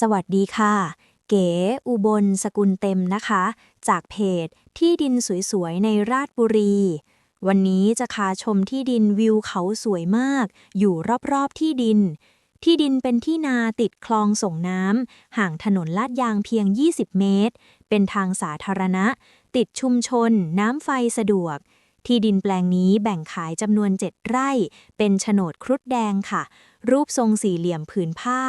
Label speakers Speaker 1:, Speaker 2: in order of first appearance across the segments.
Speaker 1: สวัสดีค่ะ เก๋อุบลสกุลเต็มนะคะ จากเพจที่ดินสวยๆ ในราชบุรี วันนี้จะพาชมที่ดินวิวเขาสวยมาก อยู่รอบๆที่ดิน ที่ดินเป็นที่นาติดคลองส่งน้ำ ห่างถนนลาดยางเพียง 20 เมตร เป็นทางสาธารณะ ติดชุมชน น้ำไฟสะดวกที่ดินแปลงนี้แบ่งขายจำนวน 7 ไร่ เป็นโฉนดครุฑแดงค่ะ รูปทรงสี่เหลี่ยมผืนผ้า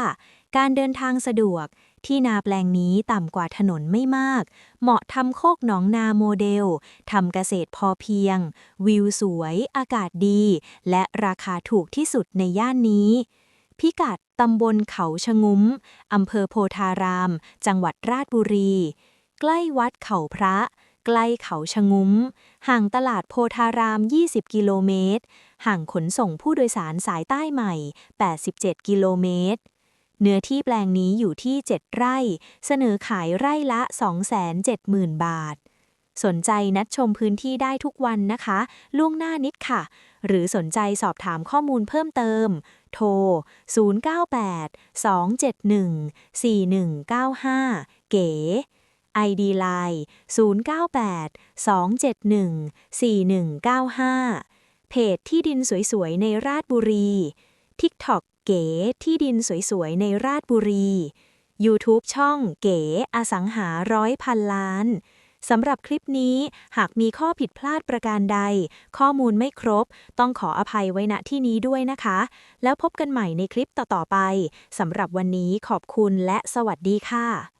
Speaker 1: การเดินทางสะดวก ที่นาแปลงนี้ต่ำกว่าถนนไม่มาก เหมาะทำโคกหนองนาโมเดลทำเกษตรพอเพียง วิวสวย อากาศดี และราคาถูกที่สุดในย่านนี้ พิกัดตำบลเขาชะงุ้มอำเภอโพธาราม จังหวัดราชบุรี ใกล้วัดเขาพระ ใกล้เขาชะงุ้ม ห่างตลาดโพธาราม 20 กิโลเมตร ห่างขนส่งผู้โดยสารสายใต้ใหม่ 87 กิโลเมตร เนื้อที่แปลงนี้อยู่ที่ 7 ไร่ เสนอขายไร่ละ 270,000 บาท สนใจนัดชมพื้นที่ได้ทุกวันนะคะ ล่วงหน้านิดค่ะ หรือสนใจสอบถามข้อมูลเพิ่มเติม โทร 098 271 4195 เก๋ ID Line 098 271 4195 เพจที่ดินสวยๆ ในราชบุรี TikTok เก๋ที่ดินสวยๆ ในราชบุรี YouTube ช่องเก๋อสังหาร้อยพันล้านสำหรับคลิปนี้หากมีข้อผิดพลาดประการใด ข้อมูลไม่ครบ ต้องขออภัยไว้ณที่นี้ด้วยนะคะ แล้วพบกันใหม่ในคลิปต่อ ๆ ไปสำหรับวันนี้ขอบคุณและสวัสดีค่ะ